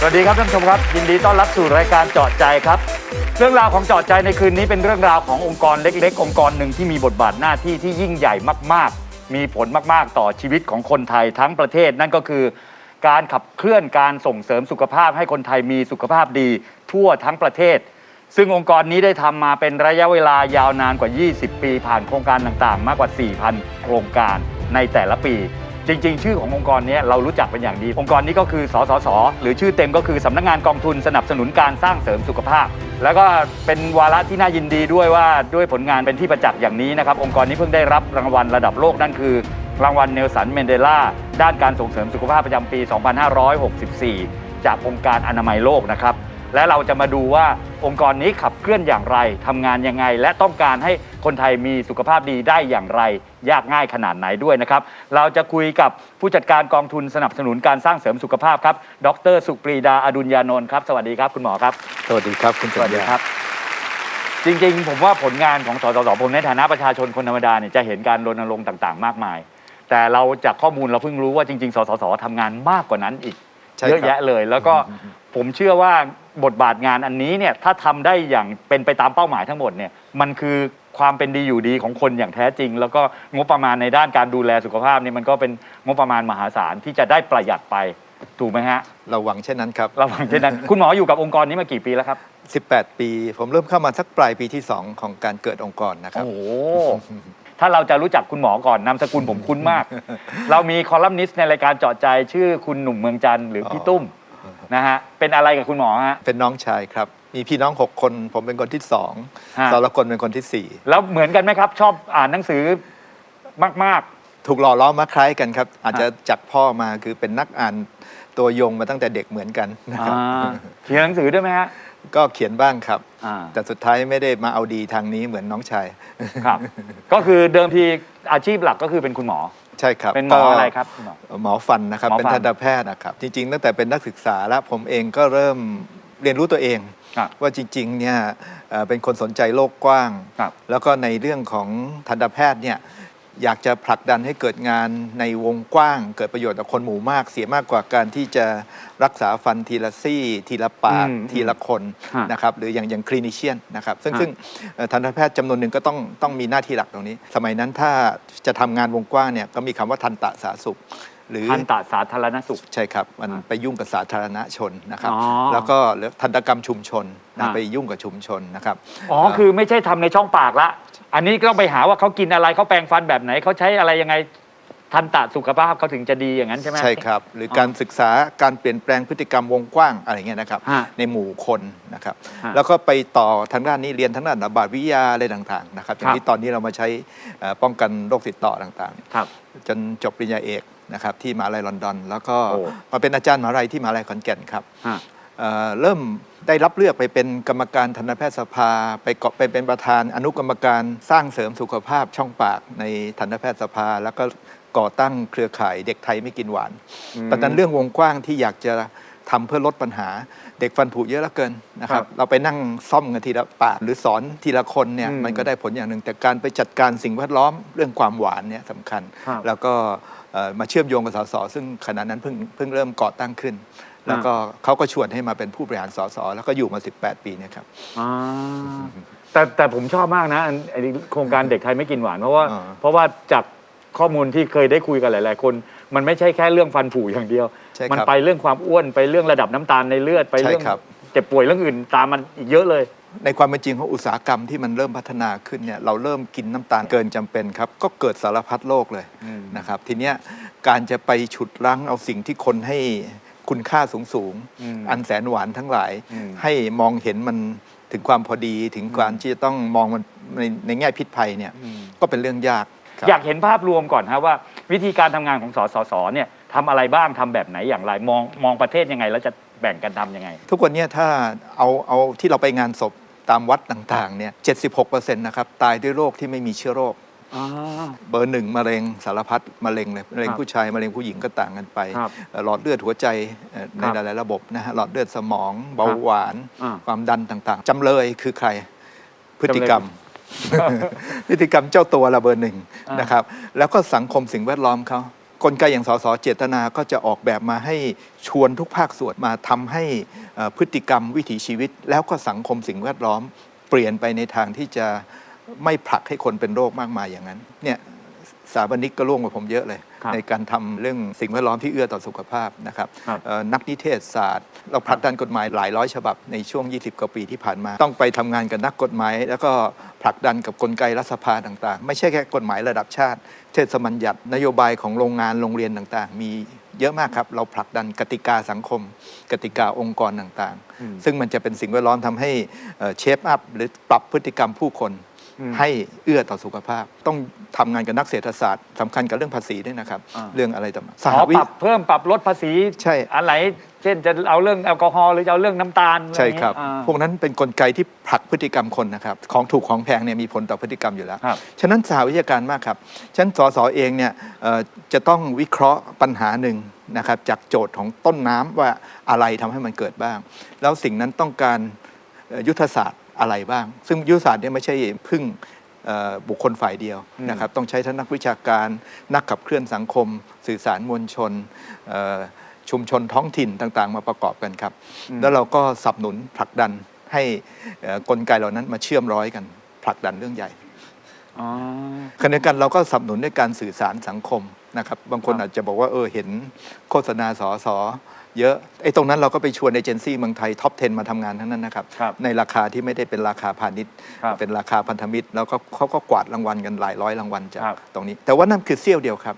สวัสดีครับท่านผู้ชมครับ ยินดีต้อนรับสู่รายการเจาะใจครับ เรื่องราวของเจาะใจในคืนนี้เป็นเรื่องราวขององค์กรเล็ก ๆ องค์กรหนึ่งที่มีบทบาทหน้าที่ที่ยิ่งใหญ่มาก ๆ มีผลมากๆ ต่อชีวิตของคนไทยทั้งประเทศ นั่นก็คือ การขับเคลื่อนการส่งเสริมสุขภาพให้คนไทยมีสุขภาพดีทั่วทั้งประเทศ ซึ่งองค์กรนี้ได้ทำมาเป็นระยะเวลายาวนานกว่า 20 ปี ผ่านโครงการต่างๆ มากกว่า 4,000 โครงการในแต่ละปี จริง ๆ ชื่อขององค์กรนี้เรารู้จักเป็นอย่างดี องค์กรนี้ก็คือสสส หรือชื่อเต็มก็คือสำนักงานกองทุนสนับสนุนการสร้างเสริมสุขภาพ แล้วก็เป็นวาระที่น่ายินดีด้วยว่าด้วยผลงานเป็นที่ประจักษ์อย่างนี้นะครับองค์กรนี้เพิ่งได้รับรางวัลระดับโลกนั่นคือ รางวัลเนลสันเมนเดลาด้านการส่งเสริมสุขภาพประจำปี 2564 จากองค์การอนามัยโลกนะครับ และเราจะมาดูว่าองค์กรนี้ขับเคลื่อนอย่างไรทำงานยังไง และต้องการให้คนไทยมีสุขภาพดีได้อย่างไร ยากง่ายขนาดไหนด้วยนะครับ เราจะคุยกับผู้จัดการกองทุนสนับสนุนการสร้างเสริมสุขภาพครับ ดร สุปรีดาอดุลยานนท์ครับ สวัสดีครับคุณหมอครับ สวัสดีครับ คุณสวัสดีครับ จริงๆ ผมว่าผลงานของสสสผมในฐานะประชาชนคนธรรมดาเนี่ยจะเห็นการรณรงค์ต่างๆ มากมาย แต่เราจากข้อมูลเราเพิ่งรู้ว่าจริงๆ สสสทำงานมากกว่านั้นอีก ใช่เยอะครับแยะเลย แล้วก็ผมเชื่อว่า บทบาทงานอันนี้เนี่ยถ้าทำได้อย่างเป็นไปตามเป้าหมายทั้งหมดเนี่ยมันคือความเป็นดีอยู่ดีของคนอย่างแท้จริง แล้วก็งบประมาณในด้านการดูแลสุขภาพเนี่ยมันก็เป็นงบประมาณมหาศาลที่จะได้ประหยัดไปถูกไหมฮะเราหวังเช่นนั้นครับ ระหว่างเช่นนั้น คุณหมออยู่กับองค์กรนี้มากี่ปีแล้วครับ 18 ปี ผมเริ่มเข้ามาสักปลายปีที่ 2 ของการเกิดองค์กรนะครับ โอ้โห ถ้าเราจะรู้จักคุณหมอก่อน นามสกุลผมคุ้นมาก เรามีคอลัมนิสต์ในรายการเจาะใจชื่อคุณหนุ่มเมืองจันทร์หรือพี่ตุ้ม นะฮะเป็นอะไรกับคุณหมอฮะ เป็นน้องชายครับ มีพี่น้อง 6 คน ผมเป็นคนที่ฮะ2สรกลเป็นคนทีสี่แล้วเหมือนกันไหมครับ ชอบอ่านหนังสือมาก4ถูกหล่อล้อมมาคล้ายกันครับ อาจจะจากพ่อมาคือเป็นนักอ่านตัวยงมาตั้งแต่เด็กเหมือนกันๆนะครับอ่าเขียนหนังสือด้วยไหมฮะก็เขียนบ้างครับ อ่าแต่สุดท้ายไม่ได้มาเอาดีทางนี้เหมือนน้องชาย ครับ ก็คือเดิมทีอาชีพหลักก็คือเป็นคุณหมอ ใช่ครับเป็นหมออะไรครับคุณหมอ หมอฟันนะครับหมอฟันเป็นทันตแพทย์นะครับ จริง ๆ ตั้งแต่เป็นนักศึกษาแล้วผมเองก็เริ่มเรียนรู้ตัวเอง ครับว่าจริงๆเนี่ยเอ่อเป็นคนสนใจโลกกว้าง ครับแล้วก็ในเรื่องของทันตแพทย์เนี่ย อยากจะผลักดันให้เกิดงานในวงกว้าง เกิดประโยชน์กับคนหมู่มาก เสียมากกว่าการที่จะรักษาฟันทีละซี่ ทีละปากอืมทีละคนฮะนะครับหรืออย่างอย่างคลินิเชียนนะครับซึ่งฮะซึ่งเอ่อทันตแพทย์จำนวนหนึ่งก็ต้องต้องมีหน้าที่หลักตรงนี้ สมัยนั้นถ้าจะทำงานวงกว้างเนี่ยก็มีคำว่าทันตสาสุข หรือทันตสาธารณสุข ใช่ครับ มันอ่าไปยุ่งกับสาธารณชนนะครับ อ๋อ แล้วก็เหลือทันตกรรมชุมชนนะอ่าไปยุ่งกับชุมชนนะครับอ๋อ คือไม่ใช่ทำในช่องปากละ อันนี้ก็ต้องไปหาว่าเขากินอะไรเขาแปรงฟันแบบไหนเขาใช้อะไรยังไงทันตะสุขภาพเขาถึงจะดีอย่างนั้นใช่ไหม ใช่ครับ หรือการศึกษาการเปลี่ยนแปลงพฤติกรรมวงกว้างอะไรเงี้ยนะครับ ฮะในหมู่คนนะครับ ฮะแล้วก็ไปต่อทางด้านนี้เรียนทางด้านระบาดวิทยาอะไรต่างๆนะครับอย่างที่ตอนนี้เรามาใช้เอ่อป้องกันโรคติดต่อต่างๆ ครับ จนจบปริญญาเอก นะครับที่มหาลัยลอนดอน แล้วก็โอ้ มาเป็นอาจารย์มหาลัยที่มหาลัยขอนแก่นครับ ฮะ เอ่อเริ่มได้รับเลือกไปเป็นกรรมการทันตแพทยสภา ไปเกาะไปเป็นประธานอนุกรรมการสร้างเสริมสุขภาพช่องปากในทันตแพทยสภา แล้วก็ก่อตั้งเครือข่ายเด็กไทยไม่กินหวานอืมตอนนั้นเรื่องวงกว้างที่อยากจะ ทำเพื่อลดปัญหา เด็กฟันผุเยอะเหลือเกินนะครับครับเราไปนั่งซ่อมกันทีละปากหรือสอนทีละคนเนี่ยอืมมันก็ได้ผลอย่างหนึ่ง แต่การไปจัดการสิ่งแวดล้อมเรื่องความหวานเนี่ยสำคัญครับแล้วก็เอ่อมาเชื่อมโยงกับสสซึ่งขณะนั้นเพิ่งเพิ่งเริ่มก่อตั้งขึ้น แล้วก็เขาก็ชวนให้มาเป็นผู้บริหารสสแล้วก็อยู่มา 18 ปีเนะครับอ่าแต่แต่ผมชอบมากนะอันไอ้โครงการเด็กไทยไม่กินหวานเพราะว่าอ่าเพราะว่าจากข้อมูลที่เคยได้คุยกับหลาย ๆ คน มันไม่ใช่แค่เรื่องฟันผุอย่างเดียว ใช่มันครับไปเรื่องความอ้วนไปเรื่องระดับน้ำตาลในเลือดไปเรื่องใช่ครับ เจ็บป่วยเรื่องอื่นตามมันอีกเยอะเลย ในความเป็นจริงของอุตสาหกรรมที่มันเริ่มพัฒนาขึ้นเนี่ยเราเริ่มกินน้ำตาลเกินจำเป็นครับ ก็เกิดสารพัดโรคเลยอืม นะครับทีเนี้ยการจะไปฉุดรั้งเอาสิ่งที่คนให้คุณค่าสูงสูงๆอืมอันแสนหวานทั้งหลาย อืม ให้มองเห็นมันถึงความพอดีถึงการที่จะต้องมองมันในในแง่พิษภัยเนี่ยอืมก็เป็นเรื่องยากครับ อยากเห็นภาพรวมก่อนฮะว่า วิธีการทำงานของสสสเนี่ยทำอะไรบ้างทำแบบไหนอย่างไรมองมองประเทศยังไง แล้วจะแบ่งกันทำยังไง ทุกวันเนี้ถ้าเอาเอาที่เราไปงานศพตามวัดต่างๆเนี่ย76%นะครับตายด้วยโรคที่ไม่มีเชื้อโรค เบอร์หนึ่งมะเร็งสารพัดมะเร็งเลยมะเร็งครับผู้ชายมะเร็งผู้หญิงก็ต่างกันไปครับเอ่อหลอดเลือดหัวใจเอ่อในครับหลายๆระบบนะฮะหลอดเลือดสมองเบาหวาน อ่าความดันต่างๆจำเลยคือใครพฤติกรรมจำเลย พฤติกรรมเจ้าตัวละเบอร์หนึ่งอ่านนะครับ แล้วก็สังคมสิ่งแวดล้อมเขากลไกอย่างสสเจตนาก็จะออกแบบมาให้ชวนทุกภาคส่วนมาทำให้เอ่อพฤติกรรมวิถีชีวิต แล้วก็สังคมสิ่งแวดล้อม เปลี่ยนไปในทางที่จะไม่ผลักให้คนเป็นโรคมากมายอย่างนั้นเนี่ย สถาปนิกก็ร่วมกับผมเยอะเลย ครับในการทำเรื่องสิ่งแวดล้อมที่เอื้อต่อสุขภาพนะครับครับ เอ่อนักนิเทศศาสตร์ เราผลักดันกฎหมายหลายร้อยฉบับในช่วง 20 กว่าปีที่ผ่านมา ต้องไปทำงานกับนักกฎหมาย แล้วก็ผลักดันกับกลไกรัฐสภาต่างๆ ไม่ใช่แค่กฎหมายระดับชาติ เทศบัญญัตินโยบายของโรงงานโรงเรียนต่างๆ มีเยอะมากครับ เราผลักดันกติกาสังคม กติกาองค์กรต่างอืมๆซึ่งมันจะเป็นสิ่งแวดล้อมทำให้เชฟอัพหรือปรับพฤติกรรมผู้คนอืม ให้เอื้อต่อสุขภาพ ต้องทำงานกับนักเศรษฐศาสตร์สำคัญกับเรื่องภาษีด้วยนะครับอ่าเรื่องอะไรต่างๆสอ๋หอวิปรับเพิ่มปรับลดภาษีใช่อะไรเช่นจะเอาเรื่องแอลกอฮอล์หรือจะเอาเรื่องน้ำตาลใช่ครับอะไอย่างงี้พวกนั้นเป็นกลไกที่ผลักพฤติกรรมคนนะครับ ของถูกของแพงเนี่ยมีผลต่อพฤติกรรมอยู่แล้วครับฉะนั้นสหวิชาการมากครับ ฉะนั้นสสเองเนี่ยเอ่อจะต้องวิเคราะห์ปัญหาหนึ่งนะครับจากโจทย์ของต้นน้ำว่าอะไรทำให้มันเกิดบ้าง แล้วสิ่งนั้นต้องการเอ่อยุทธศาสตร์ อะไรบ้าง ซึ่งยุทธศาสตร์เนี่ยไม่ใช่พึ่งเอ่อบุคคลฝ่ายเดียวอืมนะครับต้องใช้ทั้งนักวิชาการ นักขับเคลื่อนสังคม สื่อสารมวลชนเอ่อชุมชนท้องถิ่นต่างๆ มาประกอบกันครับ แล้วเราก็สนับสนุนผลักดันให้เอ่อกลไกเหล่านั้นมาเชื่อมร้อยกันผลักดันเรื่องใหญ่อ๋อ ขณะเดียวกันเราก็สนับสนุนในการสื่อสารสังคมนะครับบางคนครับอาจจะบอกว่าเออเห็นโฆษณาสอสอเยอะไอ้ตรงนั้นเราก็ไปชวนเอเจนซี่เมืองไทยท็อป 10 มาทำงานทั้งนั้นนะครับครับ ในราคาที่ไม่ได้เป็นราคาพาณิชย์ครับเป็นราคาพันธมิตร แล้วก็เขาก็กวาดรางวัลกันหลายร้อยรางวัลจากครับตรงนี้ แต่ว่านั่นคือเสี้ยวเดียวครับ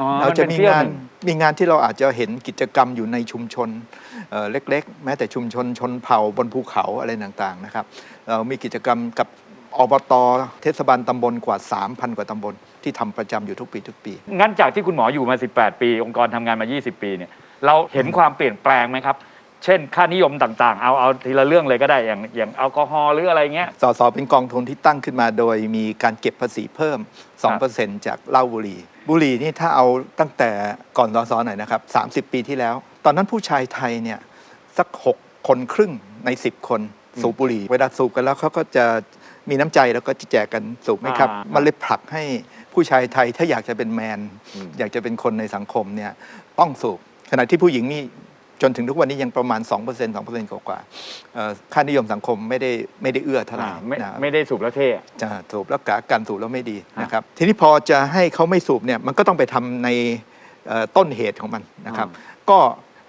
อ๋อเราจะมีนป็เสี้ยวงานหนึ่มีงานที่เราอาจจะเห็นกิจกรรมอยู่ในชุมชนเอ่อเล็ก ๆ แม้แต่ชุมชนชนเผ่าบนภูเขาอะไรต่างๆนะครับเรามีกิจกรรมกับ อบตเทศบาลตำบลกว่า 3,000 กว่าตำบล ที่ทำประจำอยู่ทุกปีทุกปี งั้นจากที่คุณหมออยู่มา 18 ปี องค์กรทำงานมา 20 ปีเนี่ยเราเห็นความเปลี่ยนแปลงไหมครับ เช่น ค่านิยมต่างๆ เอาเอาทีละเรื่องเลยก็ได้อย่างอย่างแอลกอฮอล์หรืออะไรเงี้ย สสเป็นกองทุนที่ตั้งขึ้นมาโดยมีการเก็บภาษีเพิ่ม 2%จากเหล้าบุหรี่ บุหรี่นี่ถ้าเอาตั้งแต่ก่อนสสหน่อยนะครับ 30 ปีที่แล้ว ตอนนั้นผู้ชายไทยเนี่ยสัก 6 คนครึ่งใน 10 คนสูบบุหรี่ เวลาสูบกันแล้วเขาก็จะ มีน้ำใจแล้วก็จะแจกกันสูบไหมครับ อ่ามัมันเลยผลักให้ผู้ชายไทยถ้าอยากจะเป็นแมน อืม อยากจะเป็นคนในสังคมเนี่ยต้องสูบขณะที่ผู้หญิงนี่จนถึงทุกวันนี้ยังประมาณ 2% 2%กว่าๆเอ่อค่านิยมสังคมไม่ได้ไม่ได้เอื้อเท่าไหร่อ่าไม่นะไม่ได้สูบแล้วเท่อะจะสูบแล้วกาการสูบแล้วไม่ดีฮะนะครับ ทีนี้พอจะให้เขาไม่สูบเนี่ยมันก็ต้องไปทำในเอ่อต้นเหตุของมันนะครับ ก็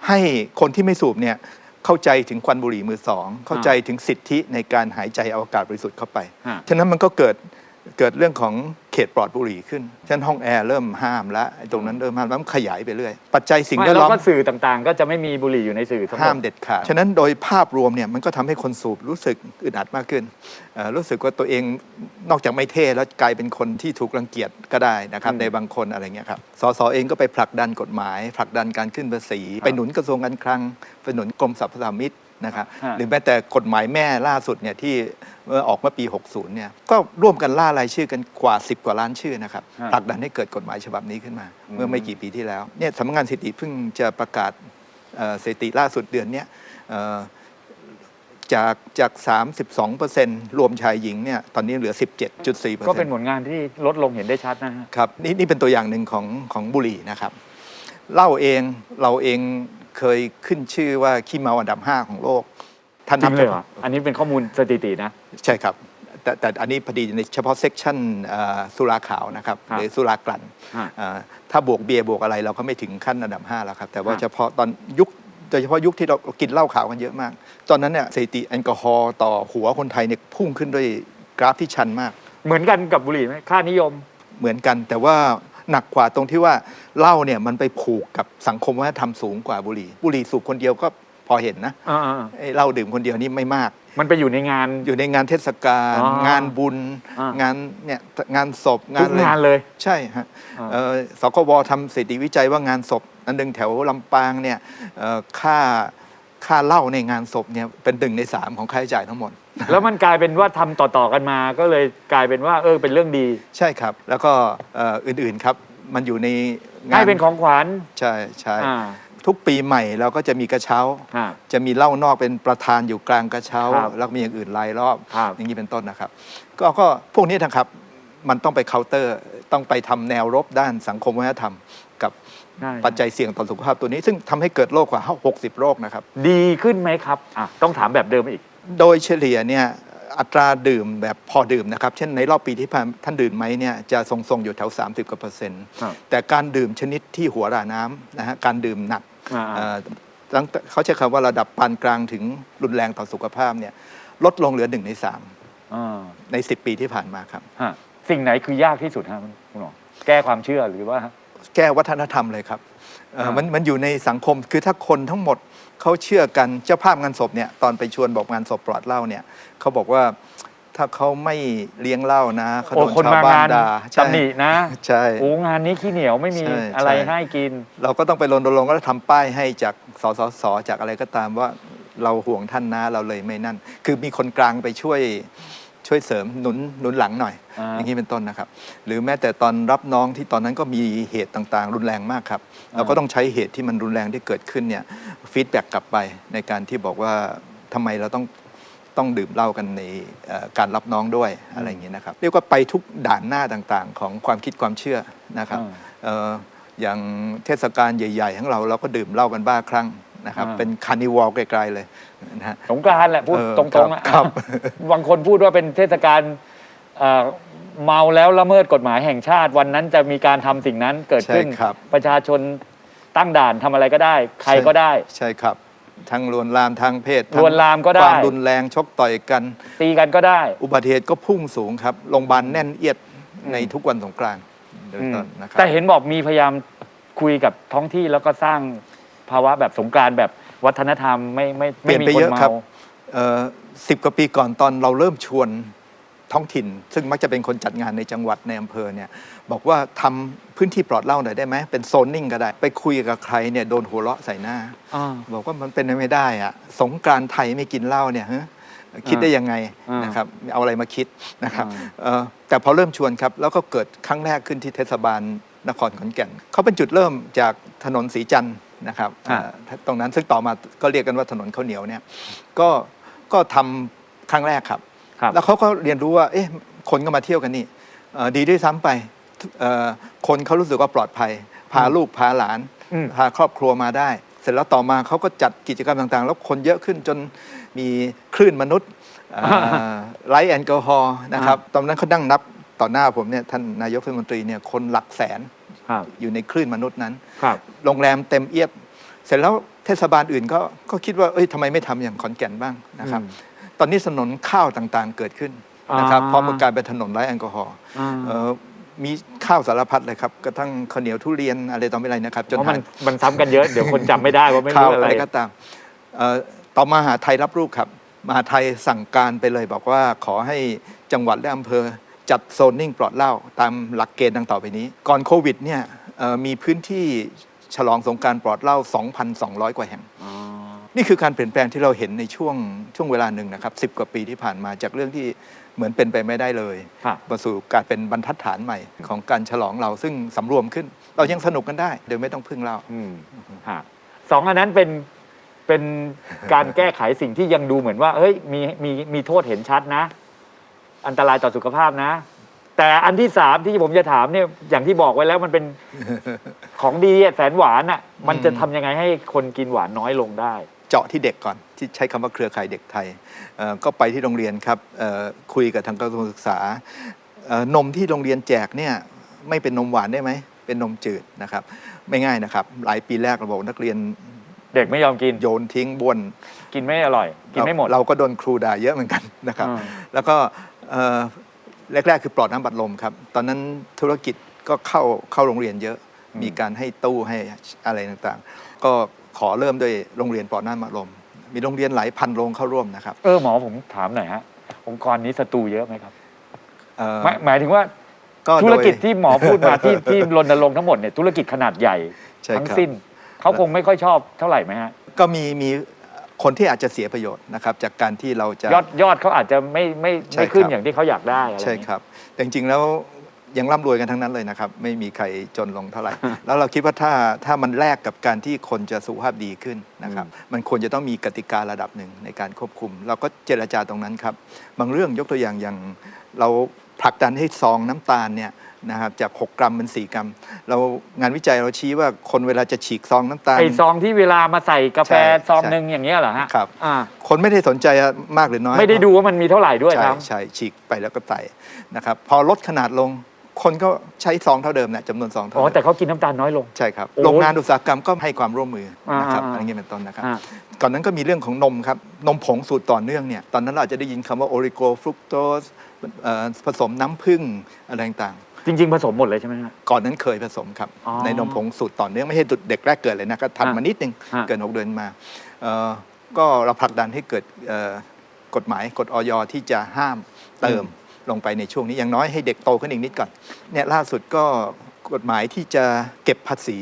ให้คนที่ไม่สูบเนี่ย เข้าใจถึงควันบุหรี่มือสองเข้าใจถึงสิทธิในการหายใจเอาอากาศบริสุทธิ์เข้าไปฮะฉะนั้นมันก็เกิดเกิดเรื่องของเขตปลอดบุหรี่ขึ้น ฉะนั้นห้องแอร์เริ่มห้ามแล้วไอ้ตรงนั้นเริ่มห้ามแล้วมันขยายไปเรื่อย ปัจจัยสิ่งไม่แวดแล้ล้อวมก็สื่อต่างๆ ก็จะไม่มีบุหรี่อยู่ในสื่อทั้งหมห้ามดเด็ดขาด ฉะนั้นโดยภาพรวมเนี่ยมันก็ทำให้คนสูบรู้สึกอึดอัดมากขึ้นเอ่อรู้สึกว่าตัวเองนอกจากไม่เท่แล้วกลายเป็นคนที่ถูกรังเกียจก็ได้นะครับอืมในบางคนอะไรเงี้ยครับ สสเองก็ไปผลักดันกฎหมาย ผลักดันการขึ้นภาษี ไปหนุนกระทรวงการคลัง ไปหนุนกรมสรรพสามิตนะครับฮะหรือแม้แต่กฎหมายแม่ล่าสุดเนี่ยที่เมื่อออกเมื่อปี 60 เนี่ยก็ร่วมกันล่ารายชื่อกันกว่า 10 กว่าล้านชื่อนะครับฮะผลักดันให้เกิดกฎหมายฉบับนี้ขึ้นมา เมื่อไม่กี่ปีที่แล้วเนี่ยสำนักงานสถิติเพิ่งจะประกาศเอ่อสถิติล่าสุดเดือนเนี้ยเอ่อจากจาก 32%รวมชายหญิงเนี่ยตอนนี้เหลือ 17.4%ก็เป็นผลงานที่ลดลงเห็นได้ชัดนะฮะครับนี่นี่เป็นตัวอย่างหนึ่งของของบุหรี่นะครับเหล้าเองเราเอง เคยขึ้นชื่อว่าขี้เมาอันดับ5ของโลก ท่านจรินับงเลยเหรออันนี้เป็นข้อมูลสถิตินะ ใช่ครับ แต่แต่อันนี้พอดีในเฉพาะเซกชันสุราขาวนะครับครับหรือสุรากลั่นฮะอ่าถ้าบวกเบียร์บวกอะไรเราก็ไม่ถึงขั้นอันดับ5แล้วครับ แต่ว่าฮะเฉพาะตอนยุคโดยเฉพาะยุคที่เรากินเหล้าขาวกันเยอะมาก ตอนนั้นเนี่ยสถิติแอลกอฮอล์ต่อหัวคนไทยเนี่ยพุ่งขึ้นด้วยกราฟที่ชันมาก เหมือนกันกับบุหรี่ไหมค่านิยมเหมือนกันแต่ว่า หนักกว่าตรงที่ว่าเหล้าเนี่ยมันไปผูกกับสังคมวัฒนธรรมสูงกว่าบุหรี่ บุหรี่สูบคนเดียวก็พอเห็นนะอ่าๆไอ้เหล้าดื่มคนเดียวนี่ไม่มากมันไปอยู่ในงาน อยู่ในงานเทศกาลอ๋องานบุญ อ่าง งานเนี่ยงานศพทุกงานเลย ใช่ฮะอ่า เอ่อสกวทำสถิติวิจัยว่างานศพ อันหนึงแถวลำปางเนี่ยเอ่อค่าค่าเหล้าในงานศพเนี่ยเป็นหนึ่งในสามของค่าใช้จ่ายทั้งหมด แล้วมันกลายเป็นว่าทำต่อๆกันมา ก็เลยกลายเป็นว่าเออเป็นเรื่องดีใช่ครับ แล้วก็เอ่ออื่นๆครับมันอยู่ในงานให้เป็นของขวัญ ใช่ใช่อ่าทุกปีใหม่เราก็จะมีกระเช้า อ่าจะมีเหล้านอกเป็นประธานอยู่กลางกระเช้า ครับแล้วก็มีอย่างอื่นรายรอบครับ อย่างนี้เป็นต้นนะครับ ก็ก็พวกนี้นะครับมันต้องไปเคาน์เตอร์ต้องไปทำแนวรบด้านสังคมวัฒนธรรม กับใช่ปัจจัยเสี่ยงต่อสุขภาพตัวนี้ ซึ่งทำให้เกิดโรคกว่า 60 โรคนะครับ ดีขึ้นไหมครับอะต้องถามแบบเดิมอีก โดยเฉลี่ยเนี่ยอัตราดื่มแบบพอดื่มนะครับ เช่นในรอบปีที่ผ่านท่านดื่มไหมเนี่ยจะทรงๆอยู่แถว 30กว่าเปอร์เซ็นต์ครับแต่การดื่มชนิดที่หัวราน้ำนะฮะการดื่มหนักอ่าเอ่อตั้งแต่เขาใช้คำว่าระดับปานกลางถึงรุนแรงต่อสุขภาพเนี่ยลดลงเหลือหนึ่งในสามอ่าใน 10 ปีที่ผ่านมาครับฮะสิ่งไหนคือยากที่สุดฮะคุณคุณหมอแก้ความเชื่อหรือว่า แก้วัฒนธรรมเลยครับเอ่ออ่ามัมันมันอยู่ในสังคมคือถ้าคนทั้งหมด เขาเชื่อกันเจ้าภาพงานศพเนี่ยตอนไปชวนบอกงานศพปลอดเหล้าเนี่ยเขาบอกว่าถ้าเขาไม่เลี้ยงเหล้านะเขาโอ้โดนคนชาวมาบ้านงานด่าใช่ ตำหนินะใช่โอ้งานนี้ขี้เหนียวไม่มีใช่อะไรใช่ ให้กิน เราก็ต้องไปรณรงค์แล้วทำป้ายให้จากสสสจากอะไรก็ตามว่าเราห่วงท่านนะเราเลยไม่นั่น คือมีคนกลางไปช่วย ช่วยเสริมหนุนหนุนหลังหน่อยอ่าอย่างนี้เป็นต้นนะครับ หรือแม้แต่ตอนรับน้องที่ตอนนั้นก็มีเหตุต่างๆ รุนแรงมากครับ เราก็ต้องใช้เหตุที่มันรุนแรงที่เกิดขึ้นเนี่ยฟีดแบ็กกลับไปในการที่บอกว่าทำไมเราต้องต้องดื่มเหล้ากันในเอ่อการรับน้องด้วยอะไรอย่างนี้นะครับเรียกว่าไปทุกด่านหน้าต่างๆ ของความคิดความเชื่อนะครับอ่าเอ่ออย่างเทศกาลใหญ่ ๆ ของเราเราก็ดื่มเหล้ากันบ้าคลั่ง นะครับอ่าเป็นคาร์นิวัลไกลๆเลยนะฮะ สงกรานต์แหละพูดเออตรงๆอะครับ บางคนพูดว่าเป็นเทศกาลเอ่อเมาแล้วละเมิดกฎหมายแห่งชาติ วันนั้นจะมีการทำสิ่งนั้นเกิดขึ้น ใช่ครับ ประชาชนตั้งด่านทำอะไรก็ได้ ใครก็ได้ ใช่ครับ ทั้งลวนลามทางเพศทั้งลวนลามก็ได้ ความรุนแรงชกต่อยกัน ตีกันก็ได้ อุบัติเหตุก็พุ่งสูงครับโรงพยาบาลแน่นเอียดในทุกวันสงกรานต์โดยต้นนะครับ แต่เห็นบอกมีพยายามคุยกับท้องที่แล้วก็สร้าง ภาวะแบบสงกรารแบบวัฒนธรรมไม่ไม่เปลี่ไม่ยนมีไปคนเยอะครับเมา สิบกว่าปีก่อนตอนเราเริ่มชวนท้องถิ่น ซึ่งมักจะเป็นคนจัดงานในจังหวัดในอำเภอเนี่ยบอกว่าทำพื้นที่ปลอดเหล้าหน่อยได้ไหมเป็นโซนนิ่งก็ได้ ไปคุยกับใครเนี่ยโดนหัวเราะใส่หน้า อ่า บอกว่ามันเป็นไปไม่ได้อะสงกรานต์ไทยไม่กินเหล้าเนี่ยฮะคิดได้ยังไงอ่านนะครับเอาอะไรมาคิดนะครับอ่าเอ่อแต่พอเริ่มชวนครับ แล้วก็เกิดครั้งแรกขึ้นที่เทศบาลนครขอนแก่นเขาเป็นจุดเริ่มจากถนนสีจันทร์ นะครับอ่าเอ่อตรงนั้นซึ่งต่อมาก็เรียกกันว่าถนนข้าวเหนียวเนี่ยก็ก็ทำครั้งแรกครับครับ แล้วเขาก็เรียนรู้ว่าเอ๊ะคนก็มาเที่ยวกันนี่เอ่อดีด้วยซ้ำไปเอ่อคนเขารู้สึกว่าปลอดภัย พาลูกพาหลานอืมพาครอบครัวมาได้ เสร็จแล้วต่อมาเขาก็จัดกิจกรรมต่างๆ แล้วคนเยอะขึ้นจนมีคลื่นมนุษย์ไลท์แอลกอฮอล์นะครับตอนนั้นเขานั่งนับต่อหน้าผมเนี่ยท่านนายกรัฐมนตรีเนี่ยคนหลักแสน ครับอยู่ในคลื่นมนุษย์นั้นครับโรงแรมเต็มเอียดเสร็จแล้วเทศบาลอื่นก็ก็คิดว่าเอ้ยทำไมไม่ทำอย่างขอนแก่นบ้างนะครับอืมตอนนี้ถนนข้าวต่างๆเกิดขึ้นนะครับอ่าพร้อมกับการเป็นถนนไร้แอลกอฮอล์อ่าเอ่อมีข้าวสารพัดเลยครับกระทั่งข้าวเหนียวทุเรียนอะไรต่อไม่อะไรนะครับจนเพราะมันหามันซ้ำกันเยอะเดี๋ยวคนจำไม่ได้ว่าไม่ข้าวรู้อะอะไรไรก็ตามเอ่อต่อมาหาไทยรับรูปครับมหาไทยสั่งการไปเลยบอกว่าขอให้จังหวัดและอำเภอ จัดโซนนิ่งปลอดเหล้าตามหลักเกณฑ์ดังต่อไปนี้ ก่อนโควิดเนี่ยเอ่อมีพื้นที่ฉลองสงกรารปลอดเหล้า2,200 กว่าแห่งอ๋อนี่คือการเปลี่ยนแปลงที่เราเห็นในช่วงช่วงเวลาหนึ่งนะครับสิบกว่าปีที่ผ่านมาจากเรื่องที่เหมือนเป็นไปไม่ได้เลยครับมาสู่การเป็นบรรทัดฐานใหม่ของการฉลองเราซึ่งสำรวมขึ้น เรายังสนุกกันได้ โดยไม่ต้องพึ่งเหล้าอืมฮะสองอันนั้นเป็นเป็นการแก้ไขสิ่งที่ยังดูเหมือนว่าเฮ้ยมีมีมีโทษเห็นชัดนะ อันตรายต่อสุขภาพนะ แต่อันที่สามที่ผมจะถามเนี่ยอย่างที่บอกไว้แล้วมันเป็นของดีอะแสนหวานอะมันจะทำยังไงให้คนกินหวานน้อยลงได้ เจาะที่เด็กก่อนที่ใช้คำว่าเครือข่ายเด็กไทยเอ่อก็ไปที่โรงเรียนครับเอ่อคุยกับทางกระทรวงศึกษาเอ่อนมที่โรงเรียนแจกเนี่ยไม่เป็นนมหวานได้ไหม เป็นนมจืดนะครับ ไม่ง่ายนะครับ หลายปีแรกเราบอกนักเรียนเด็กไม่ยอมกินโยนทิ้งบ้วน กินไม่อร่อย กินไม่หมด เราก็โดนครูด่าเยอะเหมือนกันนะครับอ่าแล้วก็เอ่อ แรก ๆ คือปลอดน้ำบัดลมครับ ตอนนั้นธุรกิจก็เข้าเข้าโรงเรียนเยอะอืมมีการให้ตู้ให้อะไรต่างๆ ก็ขอเริ่มด้วยโรงเรียนปลอดน้ำบัดลม มีโรงเรียนหลายพันโรงเข้าร่วมนะครับ เออหมอผมถามหน่อยฮะ องค์กรนี้ศัตรูเยอะไหมครับเอ่อหมายหมายถึงว่าก็ธุโดรยกิจที่หมอพูดมาที่ที่รณรงค์ทั้งหมดเนี่ยธุรกิจขนาดใหญ่ใช่ทั้งครับสิ้นเขาคงไม่ค่อยชอบเท่าไหร่ไหมฮะก็มีมี คนที่อาจจะเสียประโยชน์นะครับจากการที่เราจะ ยอดยอดเขาอาจจะไม่ไม่ใช่ไม่ขึ้นครับอย่างที่เขาอยากได้อะไรใช่อย่างนี้ครับ แต่จริงๆแล้วยังร่ำรวยกันทั้งนั้นเลยนะครับ ไม่มีใครจนลงเท่าไหร่ แล้วเราคิดว่าถ้าถ้ามันแลกกับการที่คนจะสุขภาพดีขึ้นนะครับ มันควรจะต้องมีกติการะดับหนึ่งในการควบคุม เราก็เจรจาตรงนั้นครับ บางเรื่องยกตัวอย่างอย่างเรา ผลักดันให้ซองน้ำตาลเนี่ยนะครับจาก 6 กรัมเป็น 4 กรัม เรางานวิจัยเราชี้ว่าคนเวลาจะฉีกซองน้ำตาล ไอซองที่เวลามาใส่กาแฟใช่ซองใช่หนึ่งอย่างเงี้ยเหรอฮะครับ อ่าคนไม่ได้สนใจมากหรือน้อยไม่ได้ดูว่ามันมีเท่าไหร่ด้วยใช่ครับ ใช่ฉีกไปแล้วก็ไต่นะครับพอลดขนาดลง คนก็ใช้ซองเท่าเดิมเนี่ยจำนวนซองเท่าอ๋อ เดิมแต่เขากินน้ำตาลน้อยลง ใช่ครับโอ้โรงงานอุตสาหกรรมก็ให้ความร่วมมือนะครับอ่าๆอันนี้เป็นต้นนะครับ อ่า ก่อนนั้นก็มีเรื่องของนมครับ นมผงสูตรต่อเนื่องเนี่ย ตอนนั้นเราอาจจะได้ยินคำว่าโอริโกฟรุกโตส ผสมน้ำผึ้งอะไรต่างจริง ๆ ผสมหมดเลยใช่ไหมฮะ ๆก่อนนั้นเคยผสมครับ อ๋อในนมผงสูตรต่อเนื่องไม่ใช่เด็กแรกเกิดเลยนะก็ถัดมานิดนึงฮะ เกินหกเดือนมาเอ่อก็เราผลักดันให้เกิดเอ่อกฎหมายกฎออยที่จะห้ามเติมลงไปในช่วงนี้อย่างน้อยให้เด็กโตขึ้นอีกนิดก่อนเนี่ยล่าสุดก็กฎหมายที่จะเก็บภาษี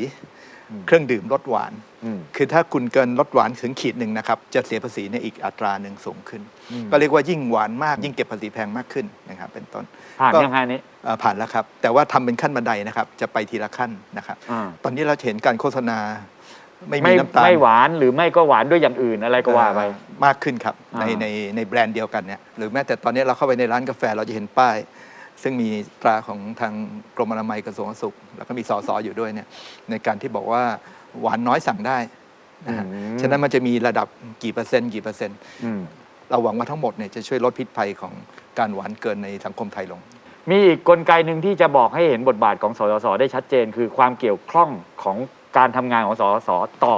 เครื่องดื่มรสหวานอืม คือถ้าคุณเกินลดหวานถึงขีดหนึ่งนะครับ จะเสียภาษีในอีกอัตราหนึ่งสูงขึ้นอืมก็เรียกว่ายิ่งหวานมากยิ่งเก็บภาษีแพงมากขึ้นนะครับ เป็นต้น ผ่านก็ยังไงนี้เอ่อผ่านแล้วครับ แต่ว่าทำเป็นขั้นบันไดนะครับ จะไปทีละขั้นนะครับอ่าตอนนี้เราเห็นการโฆษณาไม่มีไม่น้ำตาลไม่หวานหรือไม่ก็หวานด้วยอย่างอื่นอะไรก็ว่าไปเอ่อมากขึ้นครับอ่าในในในแบรนด์เดียวกันเนี่ยหรือแม้แต่ตอนนี้เราเข้าไปในร้านกาแฟเราจะเห็นป้าย ซึ่งมีตราของทางกรมอนามัยกระทรวงสาธารณสุข แล้วก็มีสสอยู่ด้วยเนี่ยในการที่บอกว่า หวานน้อยสั่งได้นะฮะอืมฉะนั้นมันจะมีระดับกี่เปอร์เซ็นต์กี่เปอร์เซ็นต์อืมเราหวังว่าทั้งหมดเนี่ยจะช่วยลดพิษภัยของการหวานเกินในสังคมไทยลง มีอีกกลไกหนึ่งที่จะบอกให้เห็นบทบาทของสสสได้ชัดเจน คือความเกี่ยวข้องของการทำงานของสสสต่อ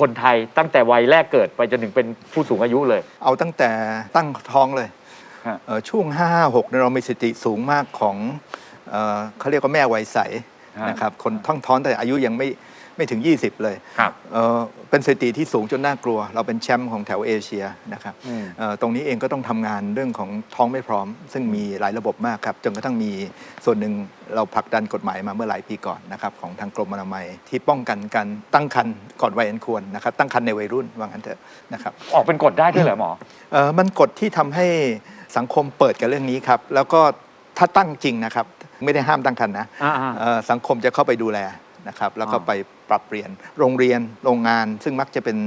คนไทยตั้งแต่วัยแรกเกิดไปจนถึงเป็นผู้สูงอายุเลย เอาตั้งแต่ตั้งท้องเลยฮะเอ่อช่วง 5 6เนี่ยเรามีสถิติสูงมากของเอ่อเขาเรียกว่าแม่วัยใสฮะนะครับคนท้องท้องแต่อายุยังไม่ ไม่ถึง 20 เลยครับเอ่อเป็นสถิติที่สูงจนน่ากลัว เราเป็นแชมป์ของแถวเอเชียนะครับอืมเอ่อตรงนี้เองก็ต้องทำงานเรื่องของท้องไม่พร้อม ซึ่งมีหลายระบบมากครับจนกระทั่งมีส่วนหนึ่งเราผลักดันกฎหมายมาเมื่อหลายปีก่อนนะครับของทางกรมอนามัยที่ป้องกันการตั้งครรภ์ก่อนวัยอันควรนะครับตั้งครรภ์ในวัยรุ่นว่างั้นเถอะนะครับ ออกเป็นกฎได้ด้วยเหรอหมอ เอ่อมันกฎที่ทำให้สังคมเปิดกับเรื่องนี้ครับ แล้วก็ถ้าตั้งจริงนะครับ ไม่ได้ห้ามตั้งครรภ์นะอ่าๆเอ่อสังคมจะเข้าไปดูแล นะครับแล้วก็อ่าไปปรับเปลี่ยนโรงเรียนโรงงาน ซึ่งมักจะเป็น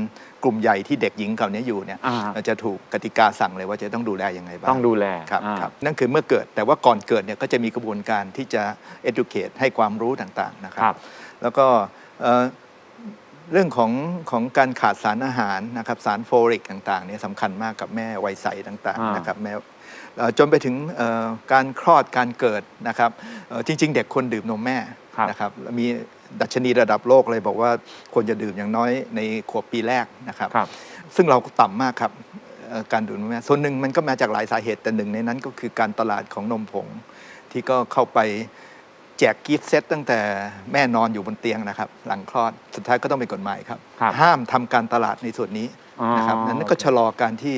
กลุ่มใหญ่ที่เด็กหญิงเหล่านี้อยู่เนี่ยอ่าจะถูกกติกาสั่งเลยว่าจะต้องดูแลยังไงบ้าง ต้องดูแลครับอ่า ครับนั่นคือเมื่อเกิดแต่ว่าก่อนเกิดเนี่ยก็จะมีกระบวนการที่จะ educate ให้ความรู้ต่างๆนะครัครับ แล้วก็เอ่อเรื่องของของการขาดสารอาหารนะครับสารโฟลิกต่างๆเนี่ยสำคัญมากกับแม่วัยใสต่างอ่าๆนะครับแม่เอ่อจนไปถึงเอ่อการคลอดการเกิดนะครับเอ่อจริง ๆ เด็กควรดื่มนมแม่ครับ นะครับมี ดัชนีระดับโลกเลยบอกว่าควรจะดื่มอย่างน้อยในขวบปีแรกนะครับครับซึ่งเราก็ต่ำมากครับเอ่อการดื่มนมแม่ส่วนหนึ่งมันก็มาจากหลายสาเหตุแต่หนึ่งในนั้นก็คือการตลาดของนมผง ที่ก็เข้าไปแจกกิฟต์เซตตั้งแต่แม่นอนอยู่บนเตียงนะครับ หลังคลอดสุดท้ายก็ต้องเป็นกฎหมายครับครับห้ามทำการตลาดในส่วนนี้นะครับอ๋อนั้นก็ชะลอการที่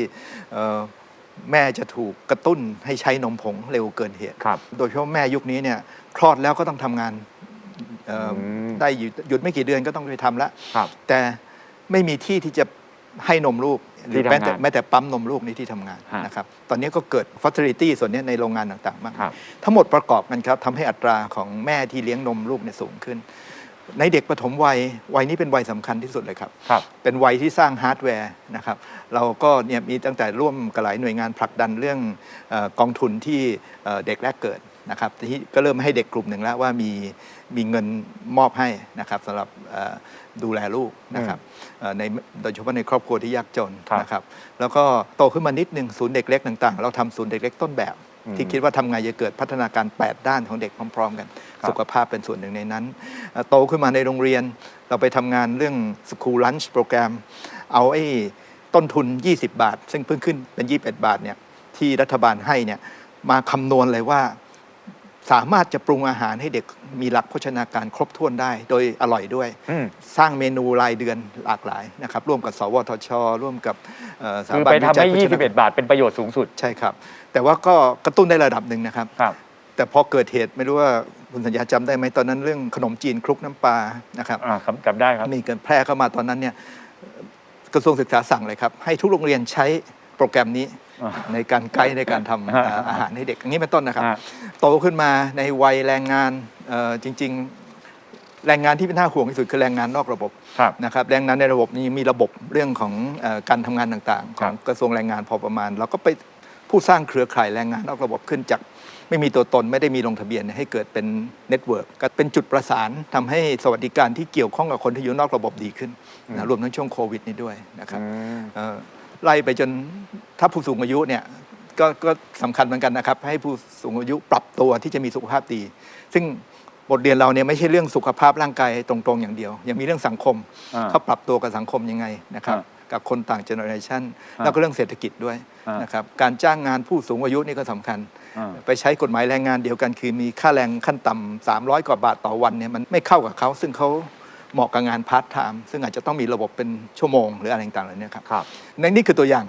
เอ่อแม่จะถูกกระตุ้นให้ใช้นมผงเร็วเกินเหตุครับโดยเฉพาะแม่ยุคนี้เนี่ยคลอดแล้วก็ต้องทำงานเอ่ออม ได้หยุดหยุดไม่กี่เดือนก็ต้องไปทำแล้วครับแต่ไม่มีที่ที่จะให้นมลูกหรือที่แม้ทำงานแต่แม้แต่ปั๊มนมลูกในที่ทำงานฮะนะครับ ตอนนี้ก็เกิดฟั c i ลิตี้ส่วนนี้ในโรงงานต่างๆมากครับทั้งหมดประกอบกันครับทำให้อัตราของแม่ที่เลี้ยงนมลูกเนี่ยสูงขึ้น ในเด็กปฐมวัย วัยนี้เป็นวัยสำคัญที่สุดเลยครับครับเป็นวัยที่สร้างฮาร์ดแวร์นะครับ เราก็เนี่ยมีตั้งแต่ร่วมกับหลายหน่วยงานผลักดันเรื่องเออกองทุนที่เอ่อเด็กแรกเกิด นะครับที่ก็เริ่มให้เด็กกลุ่มหนึ่งแล้วว่ามีมีเงินมอบให้นะครับสำหรับเอ่อดูแลลูกนะครับเอ่อในโดยเฉพาะในครอบครัวที่ยากจนครับนะครับแล้วก็โตขึ้นมานิดหนึ่งศูนย์เด็กเล็กต่างๆ เราทำศูนย์เด็กเล็กต้นแบบอืมที่คิดว่าทำไงจะเกิดพัฒนาการ 8 ด้านของเด็กพร้อม ๆ กันครับสุขภาพเป็นส่วนหนึ่งในนั้นเอ่อโตขึ้นมาในโรงเรียน เราไปทำงานเรื่อง School Lunch โปรแกรมเอาไอ้ต้นทุน 20 บาท ซึ่งเพิ่งขึ้นเป็น 21 บาทเนี่ยที่รัฐบาลให้เนี่ยมาคำนวณเลยว่า สามารถจะปรุงอาหารให้เด็กมีหลักโภชนาการครบถ้วนได้ โดยอร่อยด้วย อืม สร้างเมนูรายเดือนหลากหลายนะครับร่วมกับ สวทช ร่วมกับเอ่อสถาคือบันไปวิทำจัยให้โภชนาการ21 บาทเป็นประโยชน์สูงสุด ใช่ครับ แต่ว่าก็กระตุ้นได้ระดับหนึ่งนะครับ ครับ แต่พอเกิดเหตุไม่รู้ว่าคุณสัญญาจำได้ไหมตอนนั้นเรื่องขนมจีนคลุกน้ำปลานะครับ อ่าครับจำได้ครับ มีการแพร่เข้ามาตอนนั้นเนี่ยกระทรวงศึกษาสั่งเลยครับ ให้ทุกโรงเรียนใช้ โปรแกรมนี้อ่าในการไกด์ในการทำอ่าเอ่ออาหารให้เด็กอย่างนี้เป็นต้นนะครับอ่าโตขึ้นมาในวัยแรงงานเอ่อจริง ๆ แรงงานที่เป็นน่าห่วงที่สุดคือแรงงานนอกระบบครับนะครับแรงงานในระบบนี้มีระบบเรื่องของเออการทำงานต่างๆขครัอบงกระทรวงแรงงานพอประมาณเราก็ไปผู้สร้างเครือข่ายแรงงานนอกระบบขึ้นจากไม่มีตัวตนไม่ได้มีลงทะเบียนเนี่ยให้เกิดเป็นเน็ตเวิร์กก็เป็นจุดประสานทำให้สวัสดิการที่เกี่ยวข้องกับคนที่อยู่นอกระบบดีขึ้นนะรวมทั้งช่วงโควิดนี้ด้วยนะครับเอ่อ ไล่ไปจนถ้าผู้สูงอายุเนี่ยก็ก็สำคัญเหมือนกันนะครับ ให้ผู้สูงอายุปรับตัวที่จะมีสุขภาพดี ซึ่งบทเรียนเราเนี่ยไม่ใช่เรื่องสุขภาพร่างกายตรงๆอย่างเดียว ยังมีเรื่องสังคมอ่าเขาปรับตัวกับสังคมยังไงนะครับอ่กับคนต่างเจเนอเรชันอ่าแล้วก็เรื่องเศรษฐกิจด้วยอ่าน นะครับการจ้างงานผู้สูงอายุนี่ก็สำคัญ อ่า ไปใช้กฎหมายแรงงานเดียวกัน คือมีค่าแรงขั้นต่ำ300 กว่าบาทต่อวันเนี่ยมันไม่เข้ากับเขาซึ่งเขา เหมาะกับงานพาร์ทไทม์ซึ่งอาจจะต้องมีระบบเป็นชั่วโมงหรืออะไรต่างๆเหล่านี้ครับครับ ในนี่คือตัวอย่าง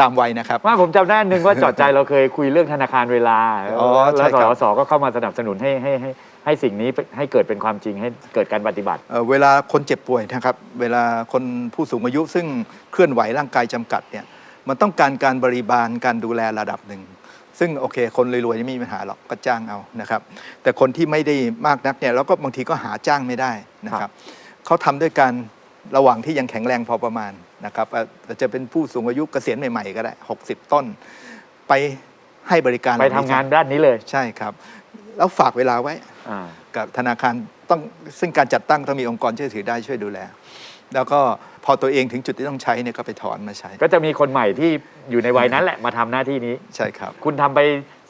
ตามวัยนะครับ ว่าผมจำได้อันหนึ่งว่าจอดใจเราเคยคุยเรื่องธนาคารเวลาอ๋อใช่แล้วครับสสก็เข้ามาสนับสนุนให้ให้ให้ให้สิ่งนี้ให้เกิดเป็นความจริงให้เกิดการปฏิบัติ เอ่อเวลาคนเจ็บป่วยนะครับ เวลาคนผู้สูงอายุซึ่งเคลื่อนไหวร่างกายจำกัดเนี่ยมันต้องการการบริบาลการดูแลระดับหนึ่ง ซึ่งโอเค คนรวยๆไม่มีปัญหาหรอกก็จ้างเอานะครับ แต่คนที่ไม่ได้มากนักเนี่ยเราก็บางทีก็หาจ้างไม่ได้นะครับ เขาทำด้วยการระหว่างที่ยังแข็งแรงพอประมาณนะครับอาจจะเป็นผู้สูงอายุเกษียณใหม่ๆก็ได้ 60 ต้น ไปให้บริการไปทำงานด้านนี้เลยใช่ครับ แล้วฝากเวลาไว้อ่ากับธนาคารต้องซึ่งการจัดตั้งต้องมีองค์กรเชื่อถือได้ช่วยดูแล แล้วก็พอตัวเองถึงจุดที่ต้องใช้เนี่ยก็ไปถอนมาใช้ ก็จะมีคนใหม่ที่อยู่ในวัยนั้นแหละมาทำหน้าที่นี้ใช่ครับ คุณทำไป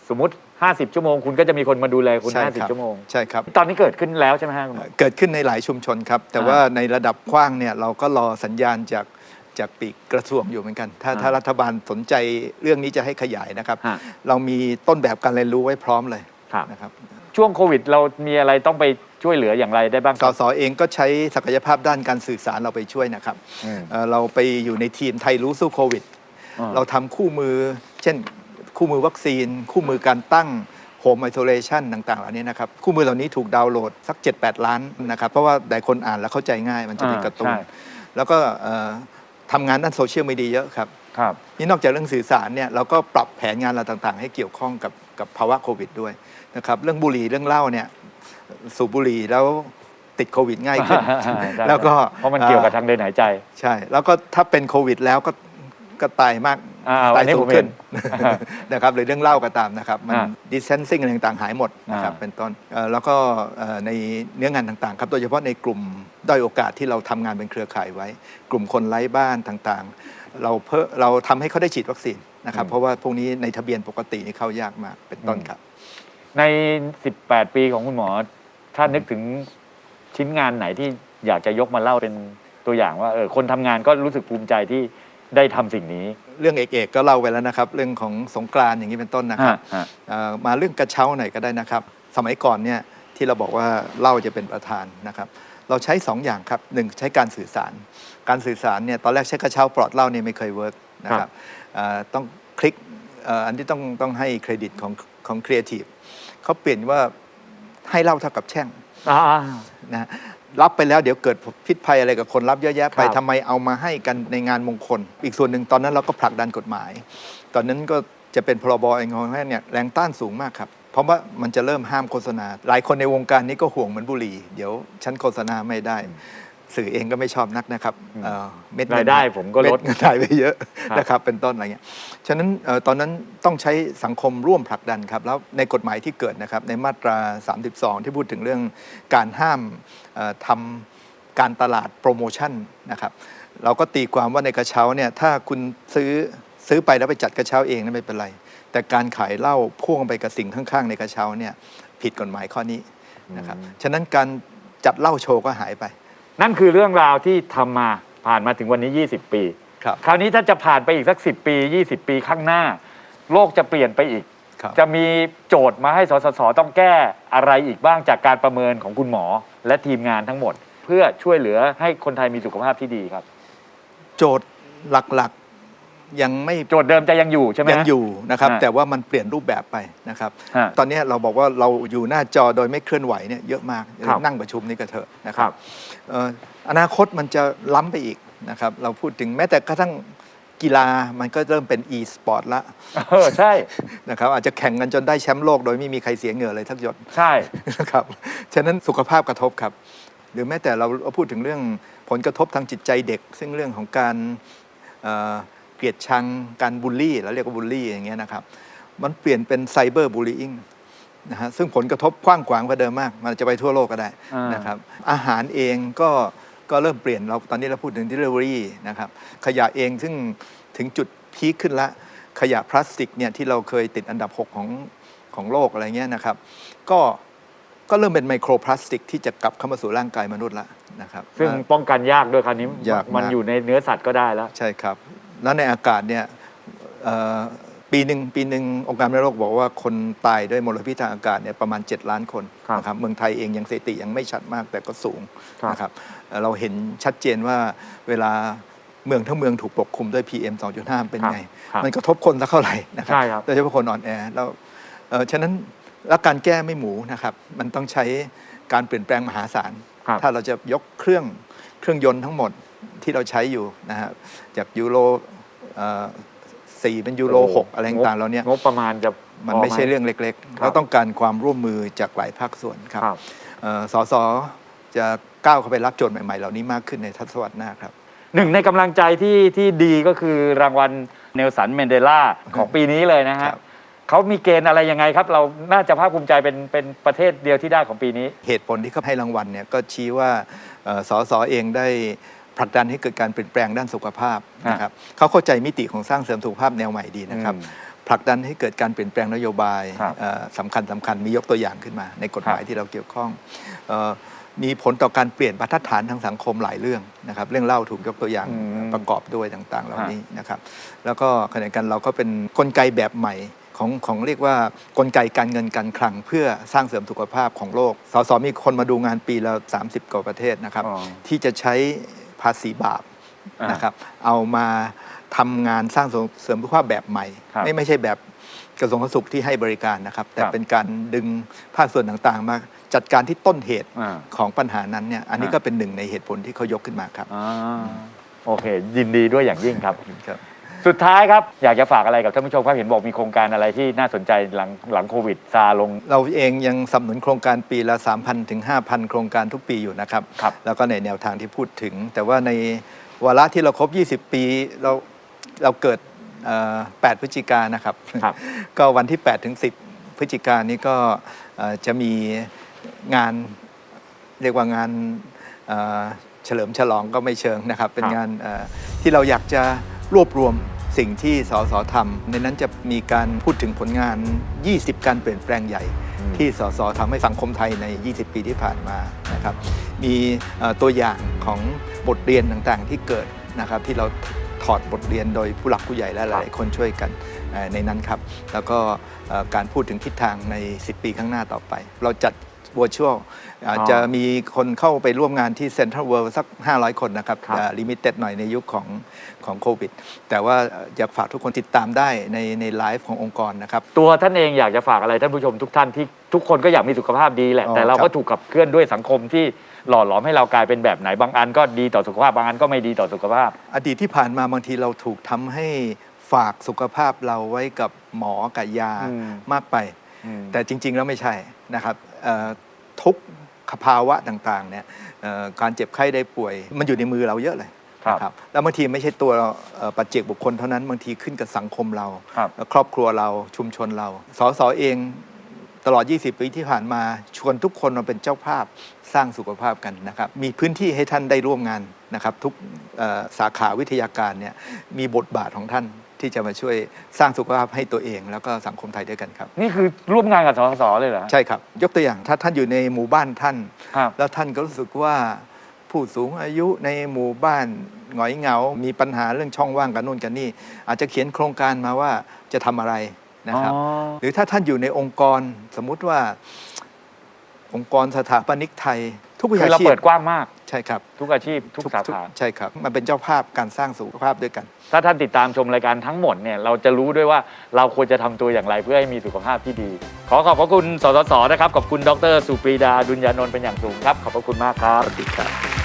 สมมติ 50 ชั่วโมง คุณก็จะมีคนมาดูแลคุณ ใช่ครับ50 ชั่วโมง ใช่ครับ ตอนนี้เกิดขึ้นแล้วใช่ไหมฮะคุณหมอ เกิดขึ้นในหลายชุมชนครับ แต่อ่าว่าในระดับกว้างเนี่ยเราก็รอสัญญาณจากจากปีกกระทรวงอยู่เหมือนกัน ถ้าอ่าถ้ารัฐบาลสนใจเรื่องนี้จะให้ขยายนะครับ ฮะ เรามีต้นแบบการเรียนรู้ไว้พร้อมเลยครับ นะครับช่วงโควิดเรามีอะไรต้องไปช่วยเหลืออย่างไรได้บ้างสสเองก็ใช้ศักยภาพด้านการสื่อสารเราไปช่วยนะครับอืมเอ่อเราไปอยู่ในทีมไทยรู้สู้โควิด อ่า เราทำคู่มือ เช่น คู่มือวัคซีน คู่มือการตั้งโฮมไอโซเลชันต่างๆ เหล่านี้นะครับ คู่มือเหล่านี้ถูกดาวน์โหลดสัก 7-8 ล้านนะครับ เพราะว่าหลายคนอ่านแล้วเข้าใจง่ายมันจะเป็นอ่าการ์ตูนใช่ แล้วก็เอ่อทำงานด้านโซเชียลมีเดียเยอะครับ ครับ นี่นอกจากเรื่องสื่อสารเนี่ยเราก็ปรับแผนงานเราต่างๆ ให้เกี่ยวข้องกับกับภาวะโควิดด้วยนะครับเรื่องบุหรี่เรื่องเหล้าเนี่ยสูบบุหรี่แล้วติดโควิดง่ายขึ้นแล้วก็เพราะมันเกี่ยวกับทางเดินหายใจ ใช่ แล้วก็ถ้าเป็นโควิดแล้วก็ก็ตายมาก อ่าตาอัยนนี้สูผงมเห็ขึ้นนนะครับหรือเรื่องเล่าก็ตามนะครับมันอ่า distancing อะไรต่างๆหายหมดนะครับอ่าเป็นต้นเอ่อแล้วก็เอ่อในเนื้องานต่างๆครับโดยเฉพาะในกลุ่มด้อยโอกาสที่เราทำงานเป็นเครือข่ายไว้ กลุ่มคนไร้บ้านต่างๆ เราเพิ่มเราทำให้เขาได้ฉีดวัคซีนนะครับเพราะว่าพวกนี้ในทะเบียนปกตินี่เข้ายากมากเป็นต้นครับ ใน 18 ปีของคุณหมอถ้านึกถึงชิ้นงานไหนที่อยากจะยกมาเล่าเป็นตัวอย่างว่าเออคนทำงานก็รู้สึกภูมิใจที่ได้ทำสิ่งนี้ เรื่องเอกๆก็เล่าไปแล้วนะครับ เรื่องของสงกรานต์อย่างนี้เป็นต้นนะครับฮะ เอ่อมาเรื่องกระเช้าหน่อยก็ได้นะครับ สมัยก่อนเนี่ยที่เราบอกว่าเหล่าจะเป็นประธานนะครับ เราใช้2อย่างครับหนึ่งใช้การสื่อสาร การสื่อสารเนี่ยตอนแรกใช้กระเช้าปลอดเหล่าเนี่ยไม่เคยเวิร์กนะครับเอ่อต้องคลิกเอ่ออันที่ต้องต้องให้เครดิตของของครีเอทีฟเขาเปลี่ยนว่าให้เหล่าเท่ากับแช่ง อ่า นะฮะ รับไปแล้วเดี๋ยวเกิดพิษภัยอะไรกับคนรับเยอะแยะไปครับทำไมเอามาให้กันในงานมงคล อีกส่วนหนึ่งตอนนั้นเราก็ผลักดันกฎหมาย ตอนนั้นก็จะเป็นพรบแอลกอฮอล์เนี่ยแรงต้านสูงมากครับเพราะว่ามันจะเริ่มห้ามโฆษณา หลายคนในวงการนี้ก็ห่วงเหมือนบุหรี่ เดี๋ยวฉันโฆษณาไม่ได้ สื่อเองก็ไม่ชอบนักนะครับเอ่อเม็ดเงินรายได้ผมก็ลดเม็เงินหายไปเยอะครับนะครับเป็นต้นอะไรเงี้ยฉะนั้นเอ่อตอนนั้นต้องใช้สังคมร่วมผลักดันครับแล้วในกฎหมายที่เกิดนะครับในมาตรา 32 ที่พูดถึงเรื่องการห้ามเอ่อทำการตลาดโปรโมชั่นนะครับเราก็ตีความว่าในกระเช้าเนี่ยถ้าคุณซื้อซื้อไปแล้วไปจัดกระเช้าเองนั่นไม่เป็นไร แต่การขายเหล้าพ่วงไปกับสิ่งข้างๆ ในกระเช้าเนี่ยผิดกฎหมายข้อนี้นะครับฉะนั้นการจัดเหล้าโชว์ก็หายไป นั่นคือเรื่องราวที่ทำมาผ่านมาถึงวันนี้ 20 ปี ครับ คราวนี้ถ้าจะผ่านไปอีกสัก 10 ปี 20 ปีข้างหน้า โลกจะเปลี่ยนไปอีก ครับ จะมีโจทย์มาให้สสสต้องแก้อะไรอีกบ้างจากการประเมินของคุณหมอและทีมงานทั้งหมด เพื่อช่วยเหลือให้คนไทยมีสุขภาพที่ดีครับ โจทย์หลักๆ ยังไม่โจทย์เดิมจะยังอยู่ใช่ไหมฮะ ยังอยู่นะครับ ฮะแต่ว่ามันเปลี่ยนรูปแบบไปนะครับ ฮะตอนนี้เราบอกว่าเราอยู่หน้าจอโดยไม่เคลื่อนไหวเนี่ยเยอะมากครับนั่งประชุมนี่ก็เถอะนะคครัรับบเอ่ออนาคตมันจะล้ำไปอีกนะครับ เราพูดถึงแม้แต่กระทั่งกีฬามันก็เริ่มเป็น e-sport ละเออใช่ นะครับอาจจะแข่งกันจนได้แชมป์โลก โดยไม่มีใครเสียเหงื่อเลยทักหยด ใช่ นะครับ ฉะนั้นสุขภาพกระทบครับ หรือแม้แต่เราพูดถึงเรื่องผลกระทบทางจิตใจเด็ก ซึ่งเรื่องของการเอ่อ เกลียดชังการบูลลี่เราเรียกว่าบูลลี่อย่างเงี้ยนะครับ มันเปลี่ยนเป็นไซเบอร์บูล y ิ n งนะฮะซึ่งผลกระทบกว้างขวางกว่าเดิมมาก มันจะไปทั่วโลกก็ได้อ่านนะครับ อาหารเองก็ก็เริ่มเปลี่ยนเราตอนนี้เราพูดถึง delivery นะครับขยะเองซึ่งถึงจุดพีคขึ้นละขยะพลาสติกเนี่ยที่เราเคยติดอันดับ 6 ของของโลกอะไรเงี้ยนะครับ ก็ก็เริ่มเป็นไมโครพลาสติกที่จะกลับเข้ามาสู่ร่างกายมนุษย์ละนะครับ ซึ่งป้องกันยากด้วยคราวนี้ยากมากมันอยู่ในเนื้อสัตว์ก็ได้แล้ว ใช่ครับ แล้วในอากาศเนี่ยเอ่อปีหนึ่งปีหนึ่งองค์การอนามัยโลกบอกว่าคนตายด้วยมลพิษทางอากาศเนี่ยประมาณ 7 ล้านคนครับนะครับเมืองไทยเองยังสถิติยังไม่ชัดมากแต่ก็สูงครับนะครับเอ่อเราเห็นชัดเจนว่าเวลาเมืองทั้งเมืองถูกปกคลุมด้วย PM 2.5 เป็นไงครับมันกระทบคนสักเท่าไหร่นะครัใช่ครับโดยเฉพาะคนอ่อนแอแล้วเอ่อฉะนั้นแล้วการแก้ไม่หมูนะครับ มันต้องใช้การเปลี่ยนแปลงมหาศาลครับถ้าเราจะยกเครื่องเครื่องยนต์ทั้งหมด ที่เราใช้อยู่นะฮะจากยูโรเอ่อสี่เป็นยูโรหกอะไรต่างๆเราเนี่ยงบประมาณจะมันไม่ใช่พหเรื่องเล็กคๆรับเราต้องการความร่วมมือจากหลายภาคส่วนครับครับเอ่อสสจะก้าวเข้าไปรับโจทย์ใหม่ๆ เหล่านี้มากขึ้นในทศวรรษหน้าครับหนึ่งในกำลังใจที่ที่ดีก็คือรางวัลเนลสันเมนเดลาของปีนี้เลยนะฮะครับเขามีเกณฑ์อะไรยังไงครับ เราน่าจะภาคภูมิใจเป็นเป็นประเทศเดียวที่ได้ของปีนี้ เหตุผลที่เขาให้รางวัลเนี่ยก็ชี้ว่าเอ่อสสเองได้ ผลักดันให้เกิดการเปลี่ยนแปลงด้านสุขภาพนะครับเขาเข้าใจมิติของสร้างเสริมสุขภาพแนวใหม่ดีนะครับอืมผลักดันให้เกิดการเปลี่ยนแปลงนโยบายครับเอ่อสำคัญสำคัญมียกตัวอย่างขึ้นมา ในกฎหมายครับที่เราเกี่ยวข้องเอ่อมีผลต่อการเปลี่ยนบรรทัดฐานทางสังคมหลายเรื่องนะครับ เรื่องเล่าถูกยกตัวอย่างอืมประกอบด้วยต่าง ๆ เหล่านี้นะครับ แล้วก็ขณะเดียวกันเราก็เป็นกลไกแบบใหม่ของของเรียกว่ากลไกการเงินการคลัง เพื่อสร้างเสริมสุขภาพของโลก สสมีคนมาดูงานปีละ 30 กว่าประเทศนะครับอ๋อที่จะใช้ ภาษีบาปอ่านนะครับ เอามาทำงานสร้างเสริมสุขภาพแบบใหม่ครับไม่ไม่ใช่แบบกระทรวงสาธารณสุขที่ให้บริการนะครับ แต่ครับเป็นการดึงภาคส่วนต่างๆ มาจัดการที่ต้นเหตุอ่าของปัญหานั้นเนี่ยอันนี้อ่าก็เป็นหนึ่งในเหตุผลที่เขายกขึ้นมาครับอ่าโอเค ยินดีด้วยอย่างยิ่งครับครับ สุดท้ายครับ อยากจะฝากอะไรกับท่านผู้ชมครับเห็นบอกมีโครงการอะไรที่น่าสนใจหลังหลังโควิดซาลง เราเองยังสนับสนุนโครงการปีละ 3,000 ถึง 5,000 โครงการทุกปีอยู่นะครับ ครับ แล้วก็ในแนวทางที่พูดถึง แต่ว่าในวาระที่เราครบ 20 ปีเราเราเกิดเอ่อ8พฤศจิกายนนะครับ ครับ ก็วันที่ 8 ถึง 10 พฤศจิกายนนี้ก็เอ่อจะมีงานเรียกว่างานเอ่อเฉลิมฉลองก็ไม่เชิงนะครับ เป็นครับ งานเอ่อที่เราอยากจะ รวบรวมสิ่งที่สสทำในนั้นจะมีการพูดถึงผลงาน 20 การเปลี่ยนแปลงใหญ่อืมที่สสทำให้สังคมไทยใน 20 ปีที่ผ่านมานะครับมีเอ่อตัวอย่างของบทเรียนต่างๆ ที่เกิดนะครับที่เราถอดบทเรียนโดยผู้หลักผู้ใหญ่และหลายๆคนช่วยกันเอ่อในนั้นครับ แล้วก็เอ่อการพูดถึงทิศทางใน 10 ปีข้างหน้าต่อไป เราจัด virtual อาจจะมีคนเข้าไปร่วมงานที่ Central World สัก 500 คนนะครับครับลิมิเต็ดหน่อยในยุคของของโควิด แต่ว่าอยากฝากทุกคนติดตามได้ในในไลฟ์ขององค์กรนะครับ ตัวท่านเองอยากจะฝากอะไรท่านผู้ชมทุกท่านที่ทุกคนก็อยากมีสุขภาพดีแหละอ๋อแต่เราครัก็บถูกขับเคลื่อนด้วยสังคมที่หล่อหลอมให้เรากลายเป็นแบบไหนบางอันก็ดีต่อสุขภาพบางอันก็ไม่ดีต่อสุขภาพ อดีตที่ผ่านมาบางทีเราถูกทำให้ฝากสุขภาพเราไว้กับหมอกับยาอืมมากไปอืมแต่จริง ๆ แล้วไม่ใช่นะครับเอ่อ ทุกภาวะต่างๆเนี่ยเอ่อการเจ็บไข้ได้ป่วย มันอยู่ในมือเราเยอะเลยครับนะแล้วบางทีไม่ใชตัวเราเอ่อปัจเจกบุคคลเท่านั้นบางทีขึ้นกับสังคมเราครับครอบครัวเราชุมชนเราสสเองตลอด 20 ปีที่ผ่านมาชวนทุกคนมาเป็นเจ้าภาพสร้างสุขภาพกันนะครับมีพื้นที่ให้ท่านได้ร่วมงานนะครับทุกเอ่อสาขาวิทยาการเนี่ยมีบทบาทของท่าน ที่จะมาช่วยสร้างสุขภาพให้ตัวเอง แล้วก็สังคมไทยด้วยกันครับ นี่คือร่วมงานกับสสเลยเหรอ ใช่ครับ ยกตัวอย่างถ้าท่านอยู่ในหมู่บ้านท่าน ครับ แล้วท่านก็รู้สึกว่าผู้สูงอายุในหมู่บ้านหงอยเหงา มีปัญหาเรื่องช่องว่างกันนู่นกันนี่ อาจจะเขียนโครงการมาว่าจะทำอะไรนะครับ อ๋อ หรือถ้าท่านอยู่ในองค์กรสมมุติว่า องค์กรสถาปนิกไทย ทุกวิคือชาเราชีพ เปิดกว้างมาก ใช่ครับทุกอาชีพทุกสาขาใช่ครับมันเป็นเจ้าภาพการสร้างสุขภาพด้วยกัน ถ้าท่านติดตามชมรายการทั้งหมดเนี่ยเราจะรู้ด้วยว่าเราควรจะทำตัวอย่างไรเพื่อให้มีสุขภาพที่ดี ขอขอบพระคุณสสสนะครับขอบคุณดรสุปรีดาดุลยานนท์เป็นอย่างสูงครับขอบพระคุณมากครับสวัสดีครับ